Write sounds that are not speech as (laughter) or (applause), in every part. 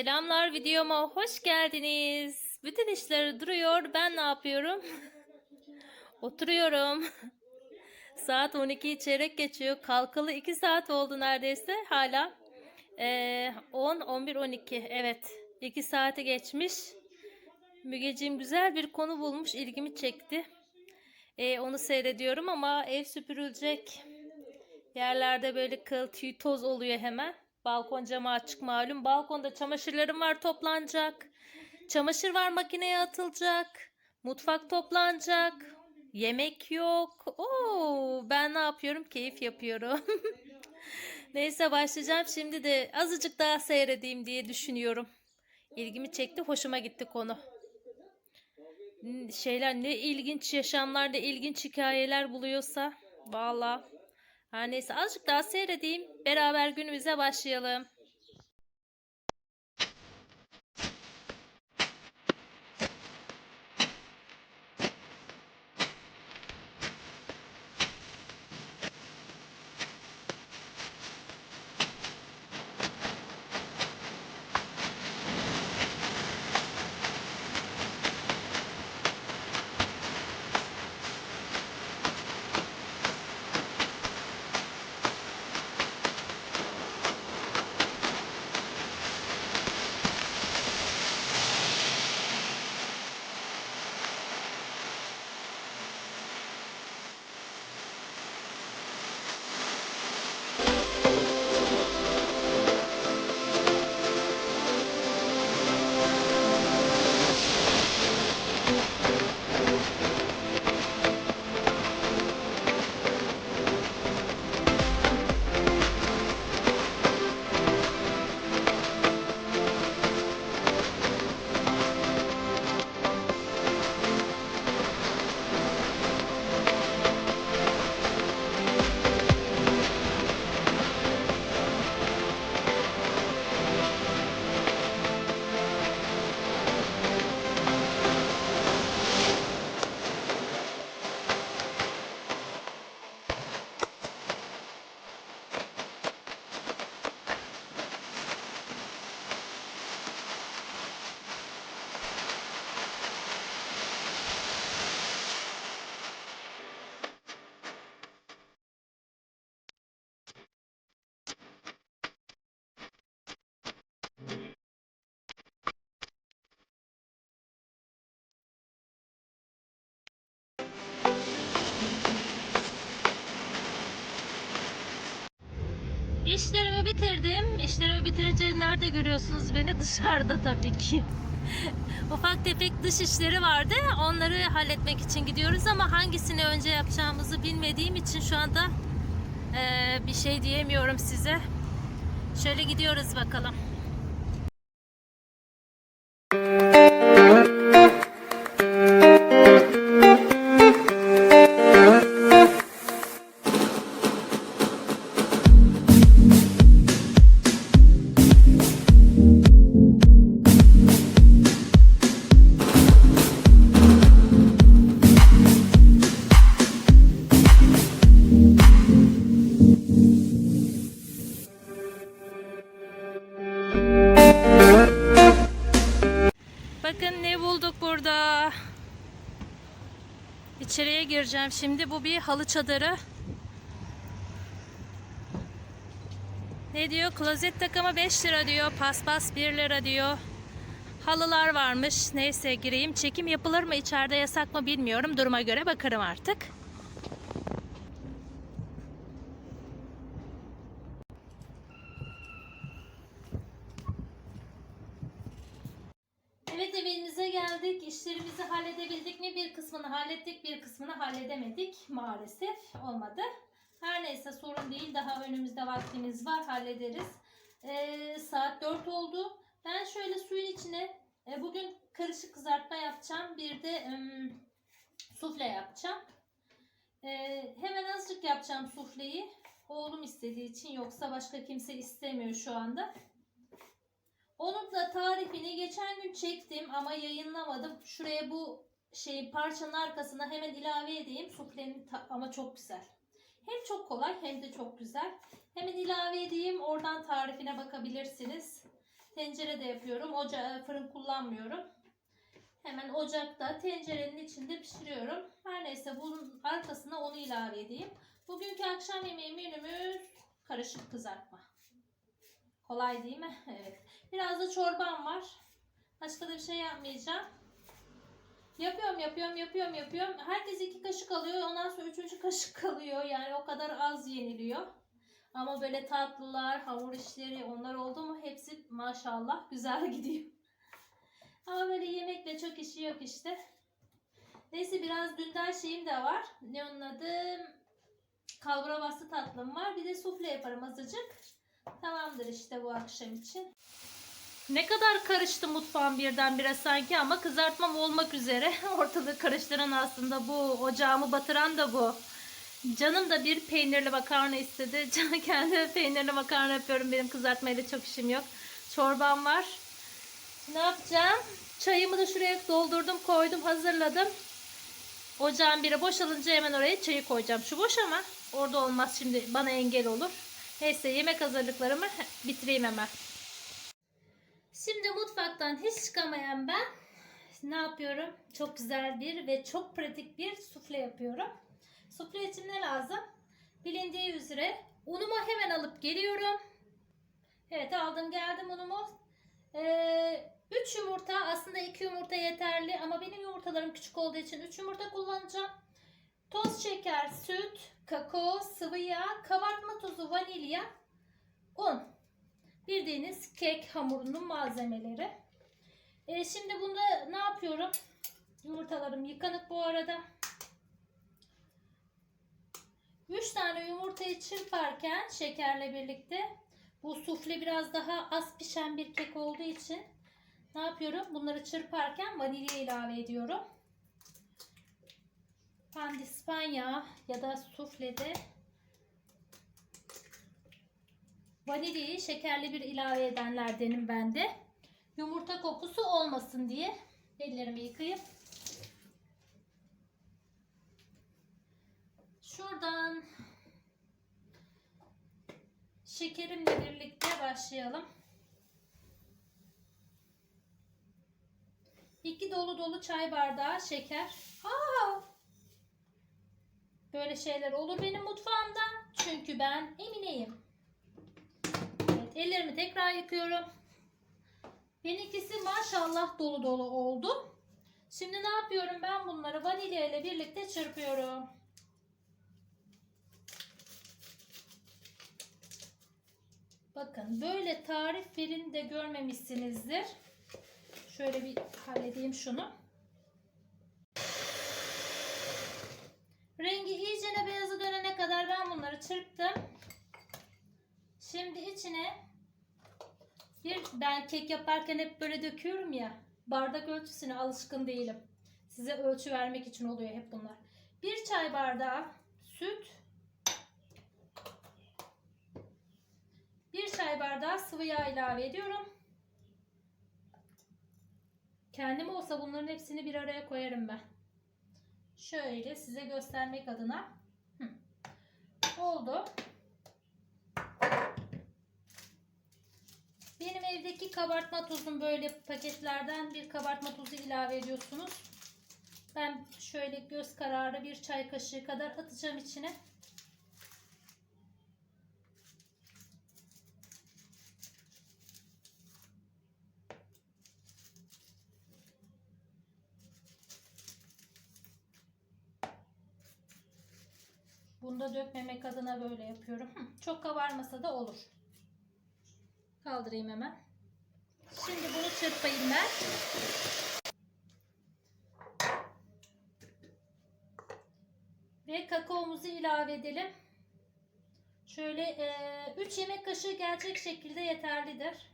Selamlar videoma hoş geldiniz. Bütün işleri duruyor. Ben ne yapıyorum? (laughs) Oturuyorum. (laughs) Saat 12 çeyrek geçiyor. Kalkalı 2 saat oldu neredeyse. Hala eee, 10, 11, 12. Evet. 2 saati geçmiş. Mügeciğim güzel bir konu bulmuş. ilgimi çekti. Eee, onu seyrediyorum ama ev süpürülecek. Yerlerde böyle kıl tüy toz oluyor hemen. Balkon camı açık malum. Balkonda çamaşırlarım var toplanacak. Çamaşır var makineye atılacak. Mutfak toplanacak. Yemek yok. Oo, ben ne yapıyorum? Keyif yapıyorum. (laughs) Neyse başlayacağım. Şimdi de azıcık daha seyredeyim diye düşünüyorum. İlgimi çekti. Hoşuma gitti konu. Şeyler ne ilginç yaşamlar, ne ilginç hikayeler buluyorsa. Vallahi. Her neyse azıcık daha seyredeyim. Beraber günümüze başlayalım. İşlerimi bitirdim. İşlerimi bitirince nerede görüyorsunuz beni? (laughs) Dışarıda tabii ki. (laughs) Ufak tefek dış işleri vardı. Onları halletmek için gidiyoruz ama hangisini önce yapacağımızı bilmediğim için şu anda eee, bir şey diyemiyorum size. Şöyle gidiyoruz bakalım. İçeriye gireceğim şimdi. Bu bir halı çadırı. Ne diyor? Klozet takımı 5 lira diyor. Paspas 1 lira diyor. Halılar varmış. Neyse gireyim. Çekim yapılır mı? içeride yasak mı bilmiyorum. Duruma göre bakarım artık. Evet evimize geldik. İşlerimizi halledebildik mi? Bir kısmını hallettik, bir kısmını halledemedik. Maalesef olmadı. Her neyse sorun değil. Daha önümüzde vaktimiz var. Hallederiz. Ee, saat 4 oldu. Ben şöyle suyun içine e, bugün karışık kızartma yapacağım. Bir de ım, sufle yapacağım. Ee, hemen azıcık yapacağım sufleyi. Oğlum istediği için yoksa başka kimse istemiyor şu anda. Onun da tarifini geçen gün çektim ama yayınlamadım. Şuraya bu şey parçanın arkasına hemen ilave edeyim. Suflenin ama çok güzel. Hem çok kolay hem de çok güzel. Hemen ilave edeyim. Oradan tarifine bakabilirsiniz. Tencerede yapıyorum. Oca fırın kullanmıyorum. Hemen ocakta tencerenin içinde pişiriyorum. Her neyse bunun arkasına onu ilave edeyim. Bugünkü akşam yemeği menümüz karışık kızartma. Kolay değil mi? (laughs) Evet. Biraz da çorbam var. Başka da bir şey yapmayacağım. Yapıyorum, yapıyorum, yapıyorum, yapıyorum. Herkes iki kaşık alıyor. Ondan sonra üçüncü (laughs) kaşık kalıyor. Yani o kadar az yeniliyor. Ama böyle tatlılar, hamur işleri onlar oldu mu hepsi maşallah güzel (laughs) gidiyor. Ama böyle yemekle çok işi yok işte. Neyse biraz dünden şeyim de var. Ne onun adı? Kalbura tatlım var. Bir de sufle yaparım azıcık. Tamamdır işte bu akşam için. Ne kadar karıştı mutfağım birdenbire sanki ama kızartmam olmak üzere. (laughs) Ortalığı karıştıran aslında bu. Ocağımı batıran da bu. Canım da bir peynirli makarna istedi. (laughs) Canı kendi peynirli makarna yapıyorum. Benim kızartmayla çok işim yok. Çorbam var. Ne yapacağım? Çayımı da şuraya doldurdum, koydum, hazırladım. Ocağın biri boşalınca hemen oraya çayı koyacağım. Şu boş ama orada olmaz şimdi bana engel olur. Neyse yemek hazırlıklarımı bitireyim hemen. Şimdi mutfaktan hiç çıkamayan ben ne yapıyorum? Çok güzel bir ve çok pratik bir sufle yapıyorum. Sufle için ne lazım? Bilindiği üzere unumu hemen alıp geliyorum. Evet aldım geldim unumu. 3 yumurta aslında 2 yumurta yeterli ama benim yumurtalarım küçük olduğu için 3 yumurta kullanacağım. Şeker, süt, kakao, sıvı yağ, kabartma tozu, vanilya, un. Bildiğiniz kek hamurunun malzemeleri. Ee, şimdi bunda ne yapıyorum? Yumurtalarım yıkanık bu arada. 3 tane yumurtayı çırparken şekerle birlikte bu sufle biraz daha az pişen bir kek olduğu için ne yapıyorum? Bunları çırparken vanilya ilave ediyorum. Pandispanya ya da suflede vanilyayı şekerli bir ilave edenlerdenim ben de. Yumurta kokusu olmasın diye ellerimi yıkayıp şuradan şekerimle birlikte başlayalım. İki dolu dolu çay bardağı şeker. Aa! Böyle şeyler olur benim mutfağımda. Çünkü ben Emine'yim. Evet, ellerimi tekrar yıkıyorum. Benimkisi maşallah dolu dolu oldu. Şimdi ne yapıyorum? Ben bunları vanilya ile birlikte çırpıyorum. Bakın böyle tarif verin görmemişsinizdir. Şöyle bir halledeyim şunu. Rengi iyicene beyazı dönene kadar ben bunları çırptım. Şimdi içine bir ben kek yaparken hep böyle döküyorum ya. Bardak ölçüsüne alışkın değilim. Size ölçü vermek için oluyor hep bunlar. Bir çay bardağı süt. Bir çay bardağı sıvı yağ ilave ediyorum. Kendim olsa bunların hepsini bir araya koyarım ben. Şöyle size göstermek adına. Oldu. Benim evdeki kabartma tozum böyle paketlerden bir kabartma tozu ilave ediyorsunuz. Ben şöyle göz kararı bir çay kaşığı kadar atacağım içine. Bunda dökmemek adına böyle yapıyorum. Çok kabarmasa da olur. Kaldırayım hemen. Şimdi bunu çırpayım ben. Ve kakaomuzu ilave edelim. Şöyle 3 yemek kaşığı gelecek şekilde yeterlidir.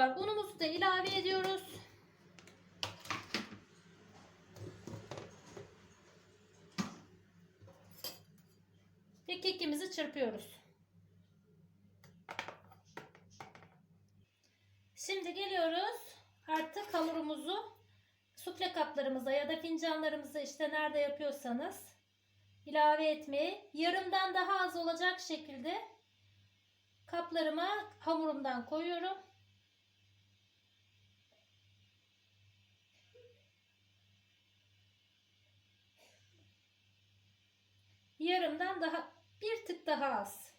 var. Unumuzu da ilave ediyoruz. Ve kekimizi çırpıyoruz. Şimdi geliyoruz. Artık hamurumuzu sufle kaplarımıza ya da fincanlarımıza işte nerede yapıyorsanız ilave etmeyi yarımdan daha az olacak şekilde kaplarıma hamurumdan koyuyorum. Yarımdan daha bir tık daha az.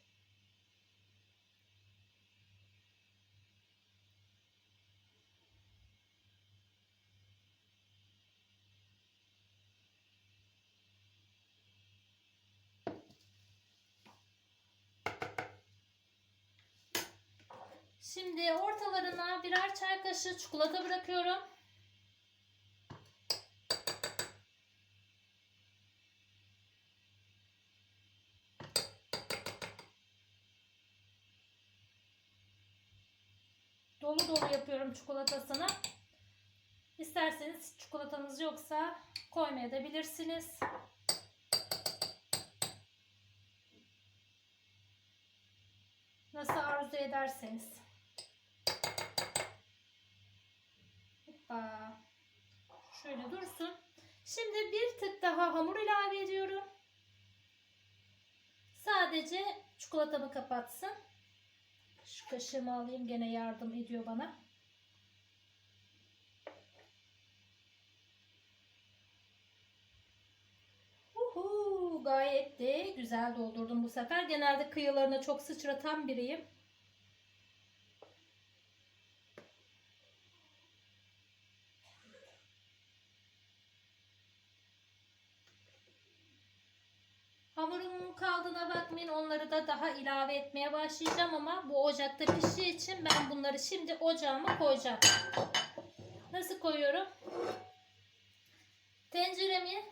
Şimdi ortalarına birer çay kaşığı çikolata bırakıyorum. Dolu dolu yapıyorum çikolatasını. İsterseniz çikolatanız yoksa koymaya da bilirsiniz. Nasıl arzu ederseniz. Hoppa. Şöyle dursun. Şimdi bir tık daha hamur ilave ediyorum. Sadece çikolatamı kapatsın. Şu kaşığımı alayım gene yardım ediyor bana. Uhu, gayet de güzel doldurdum bu sefer. Genelde kıyılarına çok sıçratan biriyim. Hamurumun kaldığına bakmayın. Onları da daha ilave etmeye başlayacağım ama bu ocakta piştiği için ben bunları şimdi ocağıma koyacağım. Nasıl koyuyorum? Tenceremi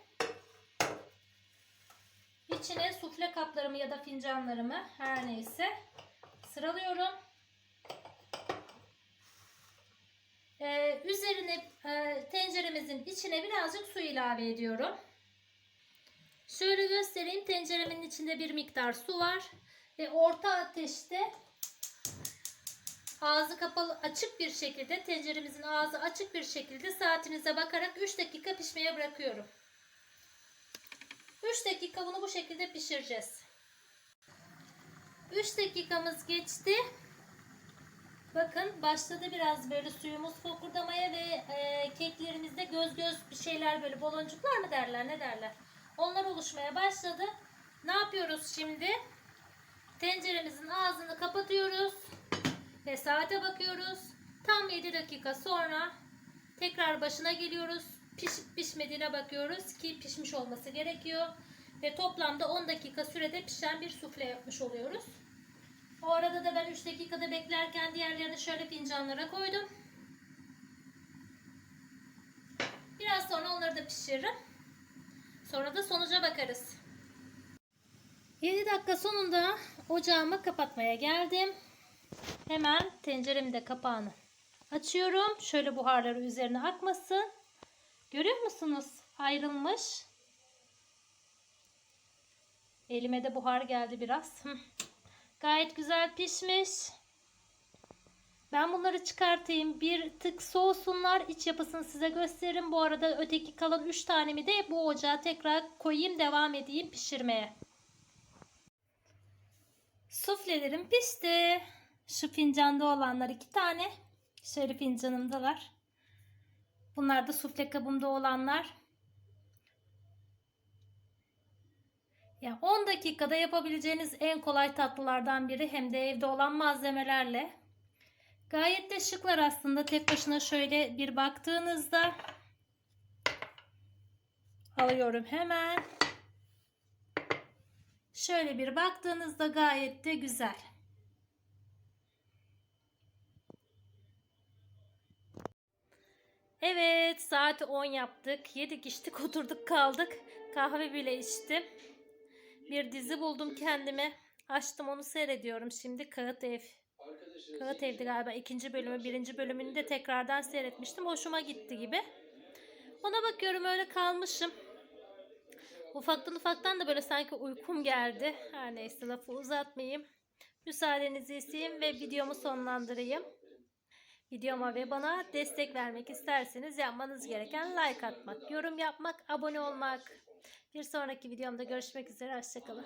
içine sufle kaplarımı ya da fincanlarımı her neyse sıralıyorum. Ee, üzerine e, tenceremizin içine birazcık su ilave ediyorum. Şöyle göstereyim. Tenceremin içinde bir miktar su var. Ve orta ateşte ağzı kapalı açık bir şekilde tenceremizin ağzı açık bir şekilde saatinize bakarak 3 dakika pişmeye bırakıyorum. 3 dakika bunu bu şekilde pişireceğiz. 3 dakikamız geçti. Bakın başladı biraz böyle suyumuz fokurdamaya ve e, keklerimizde göz göz bir şeyler böyle baloncuklar mı derler ne derler. Onlar oluşmaya başladı. Ne yapıyoruz şimdi? Tenceremizin ağzını kapatıyoruz. Ve saate bakıyoruz. Tam 7 dakika sonra tekrar başına geliyoruz. Pişip pişmediğine bakıyoruz ki pişmiş olması gerekiyor. Ve toplamda 10 dakika sürede pişen bir sufle yapmış oluyoruz. O arada da ben 3 dakikada beklerken diğerlerini şöyle fincanlara koydum. Biraz sonra onları da pişiririm. Sonra da sonuca bakarız. 7 dakika sonunda ocağımı kapatmaya geldim. Hemen tenceremin de kapağını açıyorum. Şöyle buharları üzerine akmasın. Görüyor musunuz? Ayrılmış. Elime de buhar geldi biraz. Gayet güzel pişmiş. Ben bunları çıkartayım. Bir tık soğusunlar. İç yapısını size gösteririm. Bu arada öteki kalan 3 tanemi de bu ocağa tekrar koyayım. Devam edeyim pişirmeye. Suflelerim pişti. Şu fincanda olanlar 2 tane. Şöyle fincanımdalar. Bunlar da sufle kabımda olanlar. Ya 10 dakikada yapabileceğiniz en kolay tatlılardan biri hem de evde olan malzemelerle. Gayet de şıklar aslında. Tek başına şöyle bir baktığınızda alıyorum hemen. Şöyle bir baktığınızda gayet de güzel. Evet saat 10 yaptık. Yedik içtik (laughs) oturduk kaldık. Kahve bile içtim. Bir dizi buldum kendime. Açtım onu seyrediyorum. Şimdi Kağıt Ev. Kağıt Ev'di galiba ikinci bölümü. Birinci bölümünü de tekrardan seyretmiştim. Hoşuma gitti gibi. Ona bakıyorum öyle kalmışım. Ufaktan ufaktan da böyle sanki uykum geldi. Her neyse lafı uzatmayayım. Müsaadenizi isteyeyim ve videomu sonlandırayım. Videoma ve bana destek vermek isterseniz yapmanız gereken like atmak, yorum yapmak, abone olmak. Bir sonraki videomda görüşmek üzere. Hoşçakalın.